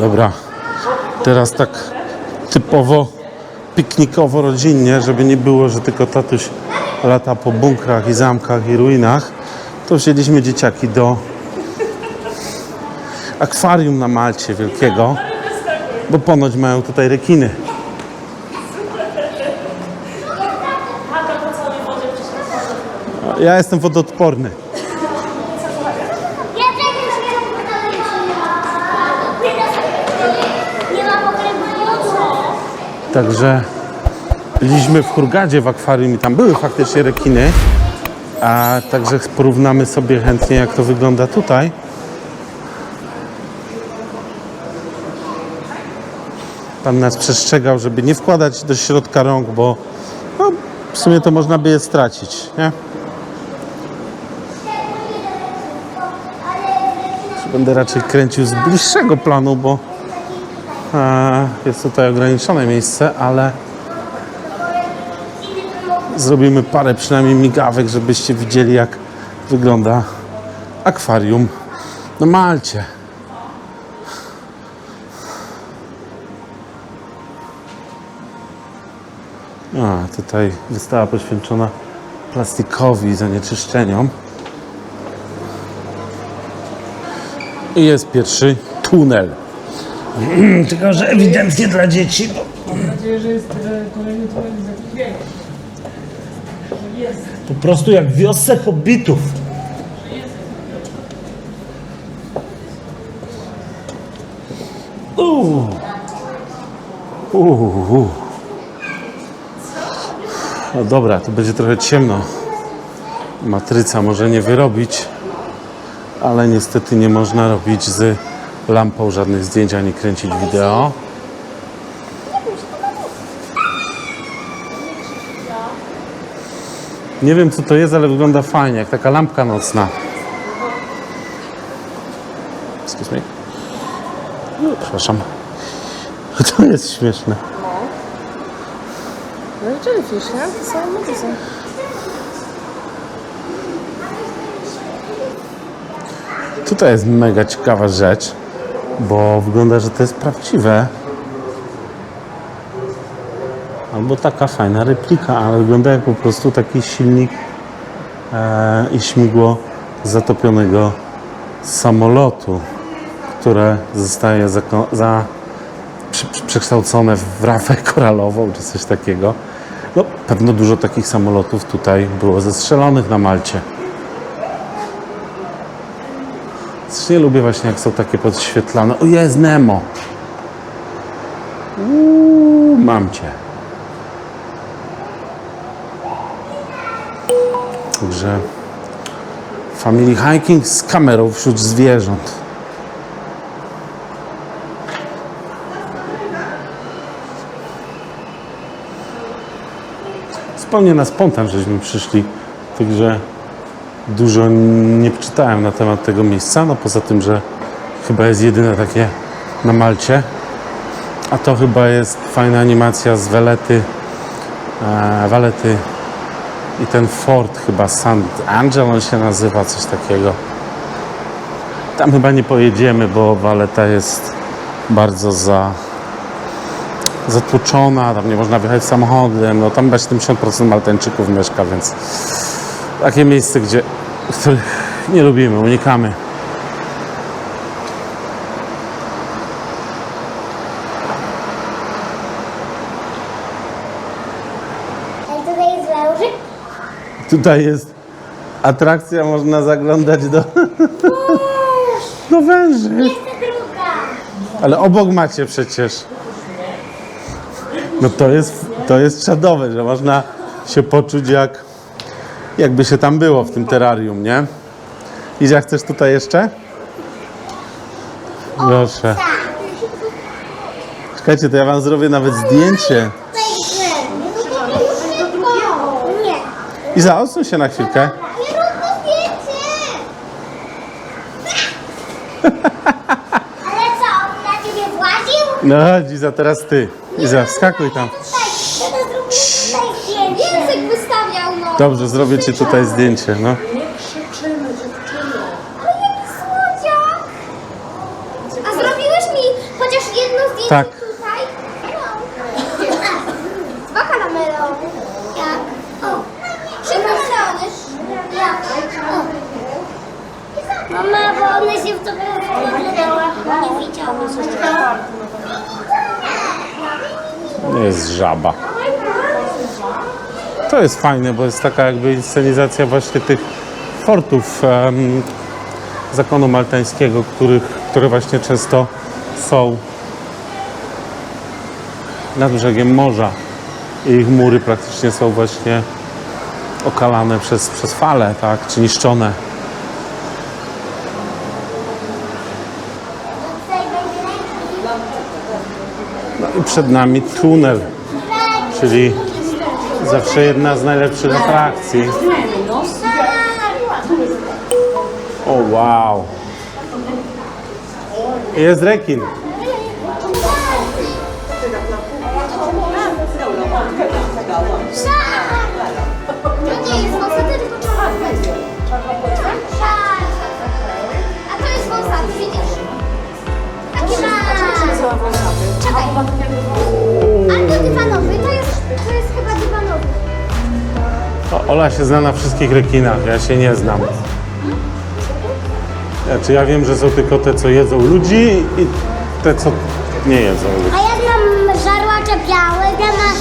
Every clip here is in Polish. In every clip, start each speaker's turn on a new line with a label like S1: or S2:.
S1: Dobra, teraz tak typowo piknikowo rodzinnie, żeby nie było, że tylko tatuś lata po bunkrach i zamkach i ruinach, to wzięliśmy dzieciaki do akwarium na Malcie wielkiego, bo ponoć mają tutaj rekiny. Ja jestem wodoodporny.
S2: Ja też już nie Nie ma pogrebu
S1: Także byliśmy w Hurgadzie w akwarium i tam były faktycznie rekiny. A także porównamy sobie chętnie jak to wygląda tutaj. Pan nas przestrzegał, żeby nie wkładać do środka rąk, bo no, w sumie to można by je stracić, nie? Będę raczej kręcił z bliższego planu, bo jest tutaj ograniczone miejsce, ale zrobimy parę przynajmniej migawek, żebyście widzieli jak wygląda akwarium na Malcie. A, tutaj wystawa poświęcona plastikowi, zanieczyszczeniom. I jest pierwszy tunel. Tylko, że ewidentnie dla dzieci, bo
S3: Mam nadzieję, że jest e, kolejny tunel jest.
S1: po prostu jak wiosce hobbitów. Uuu. Uuu. No dobra, to będzie trochę ciemno. Matryca może nie wyrobić, ale niestety nie można robić z lampą żadnych zdjęć ani kręcić wideo. Nie wiem co to jest, ale wygląda fajnie, jak taka lampka nocna. Excuse me. Przepraszam. To jest śmieszne.
S3: No i jellyfish, nie? To są meduzy.
S1: Tutaj jest mega ciekawa rzecz, bo wygląda, że to jest prawdziwe. Albo taka fajna replika, ale wygląda jak po prostu taki silnik e, i śmigło zatopionego samolotu, które zostaje za, prze- przekształcone w rafę koralową czy coś takiego. No, pewno dużo takich samolotów tutaj było zestrzelonych na Malcie. Strasznie lubię właśnie, jak są takie podświetlane. O, jest Nemo! Uuu, mam cię. Także family hiking z kamerą wśród zwierząt. Zupełnie na spontan żeśmy przyszli, także dużo nie czytałem na temat tego miejsca, no poza tym, że chyba jest jedyne takie na Malcie. A to chyba jest fajna animacja z Welety, e, Walety i ten fort chyba St. Angel on się nazywa, coś takiego. Tam chyba nie pojedziemy, bo Waleta jest bardzo za zatłoczona, tam nie można wjechać samochodem, no tam chyba 70% Maltańczyków mieszka, więc takie miejsce, gdzie, których nie lubimy, unikamy.
S2: Tutaj jest wężyk?
S1: Tutaj jest atrakcja, można zaglądać do, do węży.
S2: Jest ta druga.
S1: Ale obok macie przecież. No to jest, to jest czadowe, że można się poczuć jak jakby się tam było w tym terrarium, nie? Izia, chcesz tutaj jeszcze? Proszę. Czekajcie, to ja wam zrobię nawet zdjęcie.
S2: Nie.
S1: Iza, odsuń się na chwilkę.
S2: Nie rób to zdjęcie! Ale co, on na ciebie właził?
S1: No Iza, teraz ty. Iza, skakuj tam.
S2: Dobrze, zrobię ci tutaj zdjęcie, no. Nie krzyczymy.
S1: Słodziak! A zrobiłeś mi chociaż jedno zdjęcie Tak.
S3: tutaj? Dwa kalamerą.
S2: Jak? O! Trzy kalamerony. Jak? Mama, bo one się w tobie
S1: nie widziały. Nie jest żaba. To jest fajne, bo jest taka jakby inscenizacja właśnie tych fortów em, zakonu maltańskiego, których, które właśnie często są nad brzegiem morza. I ich mury praktycznie są właśnie okalane przez, przez fale, tak, czy niszczone. No i przed nami tunel, czyli zawsze jedna z najlepszych atrakcji. O wow! Jest rekin.
S2: Czekaj. A to dywanowy, to jest, to jest
S1: Ola się zna na wszystkich rekinach, ja się nie znam. Znaczy ja wiem, że są tylko te, co jedzą ludzi i te, co nie jedzą ludzi.
S2: A ja znam żarłacze białe, ja mam...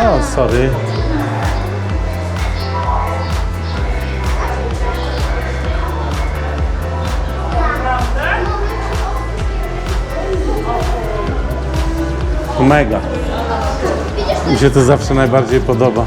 S1: O, sorry. Mega. Mi się to zawsze najbardziej podoba.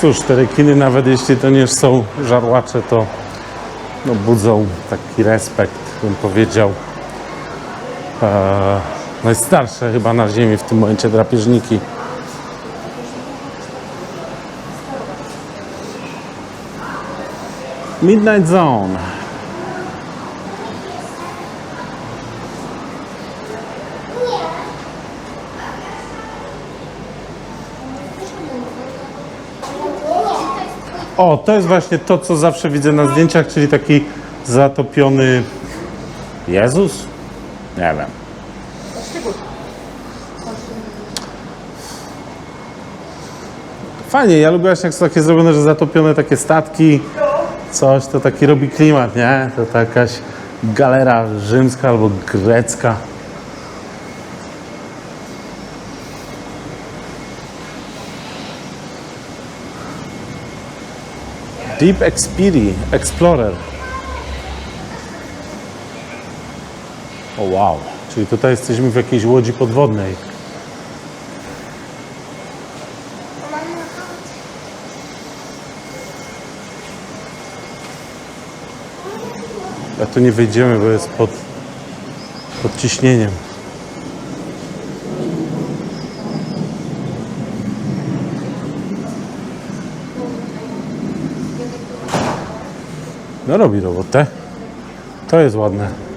S1: Cóż, te rekiny, nawet jeśli to nie są żarłacze, to no, budzą taki respekt, bym powiedział. Eee, najstarsze chyba na ziemi w tym momencie drapieżniki. Midnight Zone. O, to jest właśnie to, co zawsze widzę na zdjęciach, czyli taki zatopiony Jezus? Nie wiem. Fajnie, ja lubię właśnie jak są takie zrobione, że zatopione takie statki, coś, to taki robi klimat, nie? To jakaś galera rzymska albo grecka. Deep Expedi Explorer. O wow, czyli tutaj jesteśmy w jakiejś łodzi podwodnej. A tu nie wejdziemy, bo jest pod, pod ciśnieniem. No robi robotę. To jest ładne.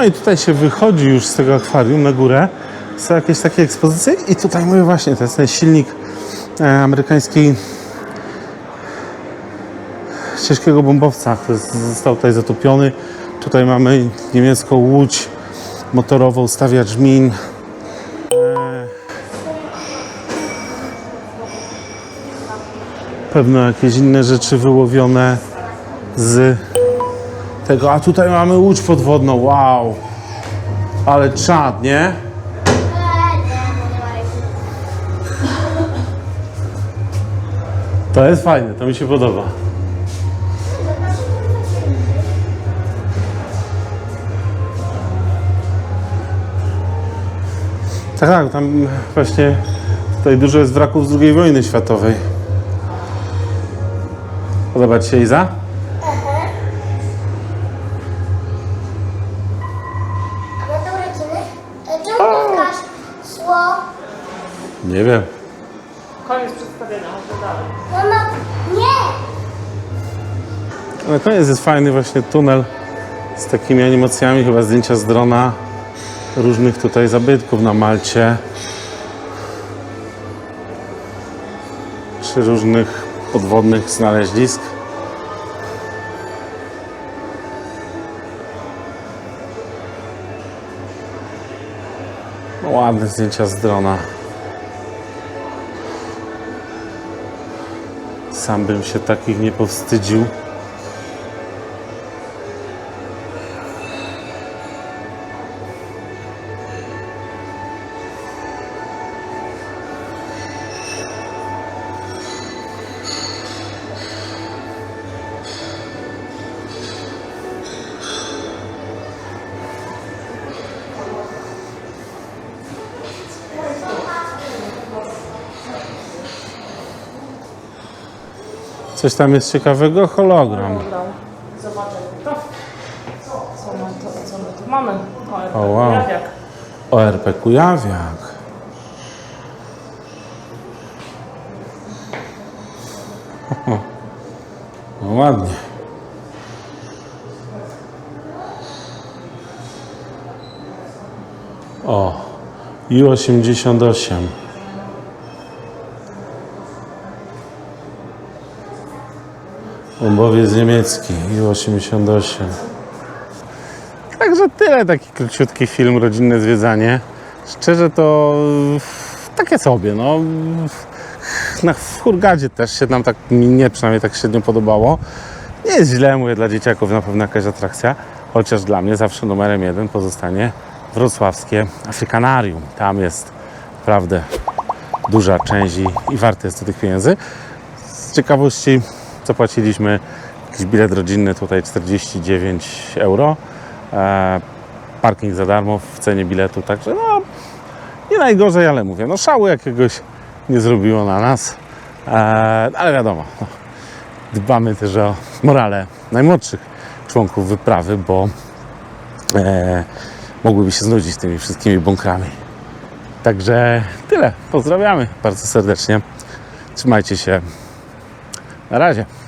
S1: No i tutaj się wychodzi już z tego akwarium na górę. Są jakieś takie ekspozycje i tutaj mówię właśnie, to jest ten silnik e, amerykańskiej ciężkiego bombowca, który został tutaj zatopiony. Tutaj mamy niemiecką łódź motorową, stawiacz min. E, Pewno jakieś inne rzeczy wyłowione z tego. A tutaj mamy łódź podwodną. Wow! Ale czad, nie? To jest fajne, to mi się podoba. Tak, tak, tam właśnie tutaj dużo jest wraków z II wojny światowej. Podoba Ci się Iza?
S2: No to lecimy. E, Czemu puszczasz szło?
S1: Nie wiem.
S3: Koniec przedstawienia, może dalej.
S2: Mama, nie!
S1: Na koniec jest fajny właśnie tunel z takimi animacjami, chyba zdjęcia z drona różnych tutaj zabytków na Malcie. Czy różnych podwodnych znalezisk. No, ładne zdjęcia z drona. Sam bym się takich nie powstydził. Coś tam jest ciekawego? Hologram.
S3: Zobaczymy to. Co my, to, co my tu mamy? O,
S1: O, wow.
S3: jak?
S1: ORP Kujawiak. No ładnie. O, U88. Bombowiec niemiecki, U88. Także tyle, taki króciutki film, rodzinne zwiedzanie. Szczerze to e, takie sobie, no. Na, Hurgadzie też się nam tak, mnie przynajmniej tak średnio podobało. Nie jest źle, mówię, dla dzieciaków na pewno jakaś atrakcja, chociaż dla mnie zawsze numerem jeden pozostanie wrocławskie Afrykanarium. Tam jest naprawdę duża część i, i warte jest to tych pieniędzy. Z ciekawości zapłaciliśmy jakiś bilet rodzinny tutaj 49 euro. E, parking za darmo w cenie biletu, także no nie najgorzej, ale mówię, no szału jakiegoś nie zrobiło na nas, e, ale wiadomo, no, dbamy też o morale najmłodszych członków wyprawy, bo e, mogłyby się znudzić tymi wszystkimi bunkrami. Także tyle, pozdrawiamy bardzo serdecznie, trzymajcie się, na razie.